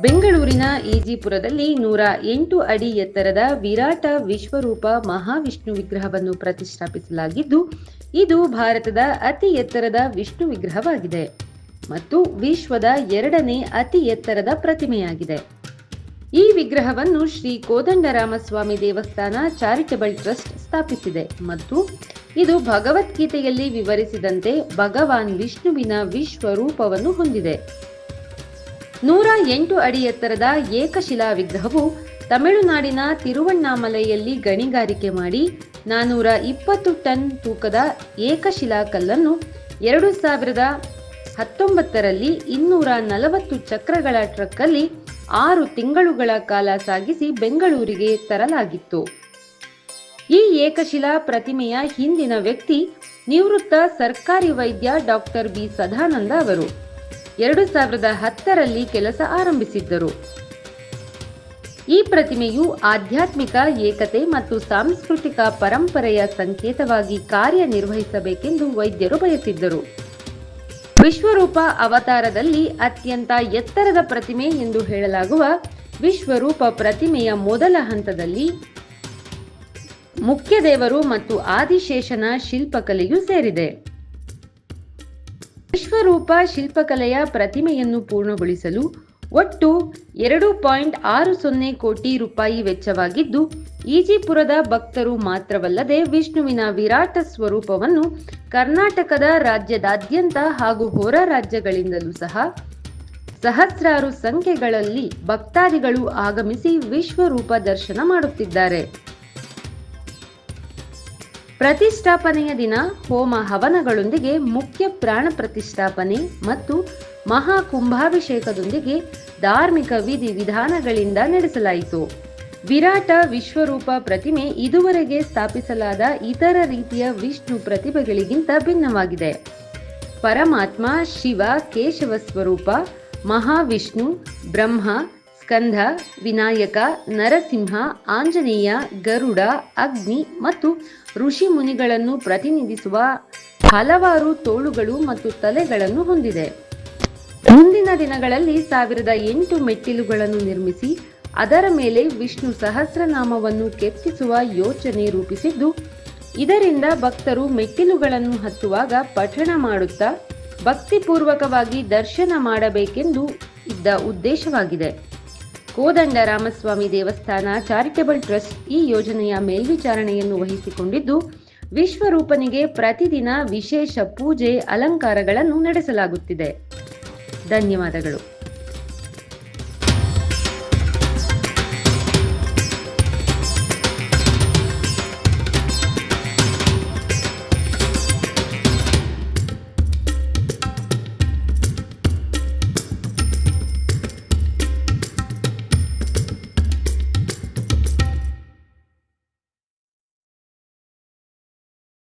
ಬೆಂಗಳೂರಿನ ಈಜಿಪುರದಲ್ಲಿ ನೂರ ಎಂಟು ಅಡಿ ಎತ್ತರದ ವಿರಾಟ ವಿಶ್ವರೂಪ ಮಹಾವಿಷ್ಣು ವಿಗ್ರಹವನ್ನು ಪ್ರತಿಷ್ಠಾಪಿಸಲಾಗಿದ್ದು, ಇದು ಭಾರತದ ಅತಿ ಎತ್ತರದ ವಿಷ್ಣು ವಿಗ್ರಹವಾಗಿದೆ ಮತ್ತು ವಿಶ್ವದ ಎರಡನೇ ಅತಿ ಎತ್ತರದ ಪ್ರತಿಮೆಯಾಗಿದೆ. ಈ ವಿಗ್ರಹವನ್ನು ಶ್ರೀ ಕೋದಂಡರಾಮಸ್ವಾಮಿ ದೇವಸ್ಥಾನ ಚಾರಿಟಬಲ್ ಟ್ರಸ್ಟ್ ಸ್ಥಾಪಿಸಿದೆ ಮತ್ತು ಇದು ಭಗವದ್ಗೀತೆಯಲ್ಲಿ ವಿವರಿಸಿದಂತೆ ಭಗವಾನ್ ವಿಷ್ಣುವಿನ ವಿಶ್ವರೂಪವನ್ನು ಹೊಂದಿದೆ. ನೂರ ಎಂಟು ಅಡಿ ಎತ್ತರದ ಏಕಶಿಲಾ ವಿಗ್ರಹವು ತಮಿಳುನಾಡಿನ ತಿರುವಣ್ಣಾಮಲೆಯಲ್ಲಿ ಗಣಿಗಾರಿಕೆ ಮಾಡಿ ನಾನೂರ ಇಪ್ಪತ್ತು ಟನ್ ತೂಕದ ಏಕಶಿಲಾ ಕಲ್ಲನ್ನು ಎರಡು ಸಾವಿರದ ಹತ್ತೊಂಬತ್ತರಲ್ಲಿ ಇನ್ನೂರ ನಲವತ್ತು ಚಕ್ರಗಳ ಟ್ರಕ್ಕಲ್ಲಿ ಆರು ತಿಂಗಳುಗಳ ಕಾಲ ಸಾಗಿಸಿ ಬೆಂಗಳೂರಿಗೆ ತರಲಾಗಿತ್ತು. ಈ ಏಕಶಿಲಾ ಪ್ರತಿಮೆಯ ಹಿಂದಿನ ವ್ಯಕ್ತಿ ನಿವೃತ್ತ ಸರ್ಕಾರಿ ವೈದ್ಯ ಡಾಕ್ಟರ್ ಬಿ ಸದಾನಂದ ಅವರು. ಎರಡು ಸಾವಿರದ ಹತ್ತರಲ್ಲಿ ಕೆಲಸ ಆರಂಭಿಸಿದ್ದರು. ಈ ಪ್ರತಿಮೆಯು ಆಧ್ಯಾತ್ಮಿಕ ಏಕತೆ ಮತ್ತು ಸಾಂಸ್ಕೃತಿಕ ಪರಂಪರೆಯ ಸಂಕೇತವಾಗಿ ಕಾರ್ಯನಿರ್ವಹಿಸಬೇಕೆಂದು ವೈದ್ಯರು ಬಯಸಿದ್ದರು. ವಿಶ್ವರೂಪ ಅವತಾರದಲ್ಲಿ ಅತ್ಯಂತ ಎತ್ತರದ ಪ್ರತಿಮೆ ಎಂದು ಹೇಳಲಾಗುವ ವಿಶ್ವರೂಪ ಪ್ರತಿಮೆಯ ಮೊದಲ ಹಂತದಲ್ಲಿ ಮುಖ್ಯ ದೇವರು ಮತ್ತು ಆದಿಶೇಷನ ಶಿಲ್ಪಕಲೆಯು ಸೇರಿದೆ. ವಿಶ್ವರೂಪ ಶಿಲ್ಪಕಲೆಯ ಪ್ರತಿಮೆಯನ್ನು ಪೂರ್ಣಗೊಳಿಸಲು ಒಟ್ಟು ಎರಡು ಪಾಯಿಂಟ್ ಆರು ಸೊನ್ನೆ ಕೋಟಿ ರೂಪಾಯಿ ವೆಚ್ಚವಾಗಿದ್ದು, ಈಜಿಪುರದ ಭಕ್ತರು ಮಾತ್ರವಲ್ಲದೆ ವಿಷ್ಣುವಿನ ವಿರಾಟ ಸ್ವರೂಪವನ್ನು ಕರ್ನಾಟಕದ ರಾಜ್ಯದಾದ್ಯಂತ ಹಾಗೂ ಹೊರ ರಾಜ್ಯಗಳಿಂದಲೂ ಸಹ ಸಹಸ್ರಾರು ಸಂಖ್ಯೆಗಳಲ್ಲಿ ಭಕ್ತಾದಿಗಳು ಆಗಮಿಸಿ ವಿಶ್ವರೂಪ ದರ್ಶನ ಮಾಡುತ್ತಿದ್ದಾರೆ. ಪ್ರತಿಷ್ಠಾಪನೆಯ ದಿನ ಹೋಮ ಹವನಗಳೊಂದಿಗೆ, ಮುಖ್ಯ ಪ್ರಾಣ ಪ್ರತಿಷ್ಠಾಪನೆ ಮತ್ತು ಮಹಾ ಕುಂಭಾಭಿಷೇಕದೊಂದಿಗೆ ಧಾರ್ಮಿಕ ವಿಧಿ ವಿಧಾನಗಳಿಂದ ನಡೆಸಲಾಯಿತು. ವಿರಾಟ ವಿಶ್ವರೂಪ ಪ್ರತಿಮೆ ಇದುವರೆಗೆ ಸ್ಥಾಪಿಸಲಾದ ಇತರ ರೀತಿಯ ವಿಷ್ಣು ಪ್ರತಿಭೆಗಳಿಗಿಂತ ಭಿನ್ನವಾಗಿದೆ. ಪರಮಾತ್ಮ, ಶಿವ, ಕೇಶವ ಸ್ವರೂಪ, ಮಹಾವಿಷ್ಣು, ಬ್ರಹ್ಮ ಸ್ಕಂಧ ವಿನಾಯಕ, ನರಸಿಂಹ, ಆಂಜನೇಯ, ಗರುಡ, ಅಗ್ನಿ ಮತ್ತು ಋಷಿ ಮುನಿಗಳನ್ನು ಪ್ರತಿನಿಧಿಸುವ ಹಲವಾರು ತೋಳುಗಳು ಮತ್ತು ತಲೆಗಳನ್ನು ಹೊಂದಿದೆ. ಮುಂದಿನ ದಿನಗಳಲ್ಲಿ ಸಾವಿರದ ಎಂಟು ಮೆಟ್ಟಿಲುಗಳನ್ನು ನಿರ್ಮಿಸಿ, ಅದರ ಮೇಲೆ ವಿಷ್ಣು ಸಹಸ್ರನಾಮವನ್ನು ಕೆತ್ತಿಸುವ ಯೋಚನೆ ರೂಪಿಸಿದ್ದು, ಇದರಿಂದ ಭಕ್ತರು ಮೆಟ್ಟಿಲುಗಳನ್ನು ಹತ್ತುವಾಗ ಪಠಣ ಮಾಡುತ್ತಾ ಭಕ್ತಿಪೂರ್ವಕವಾಗಿ ದರ್ಶನ ಮಾಡಬೇಕೆಂದು ಇದ್ದ ಉದ್ದೇಶವಾಗಿದೆ. ಕೋದಂಡ ರಾಮಸ್ವಾಮಿ ದೇವಸ್ಥಾನ ಚಾರಿಟೇಬಲ್ ಟ್ರಸ್ಟ್ ಈ ಯೋಜನೆಯ ಮೇಲ್ವಿಚಾರಣೆಯನ್ನು ವಹಿಸಿಕೊಂಡಿದ್ದು, ವಿಶ್ವರೂಪನಿಗೆ ಪ್ರತಿದಿನ ವಿಶೇಷ ಪೂಜೆ, ಅಲಂಕಾರಗಳನ್ನು ನಡೆಸಲಾಗುತ್ತಿದೆ. ಧನ್ಯವಾದಗಳು.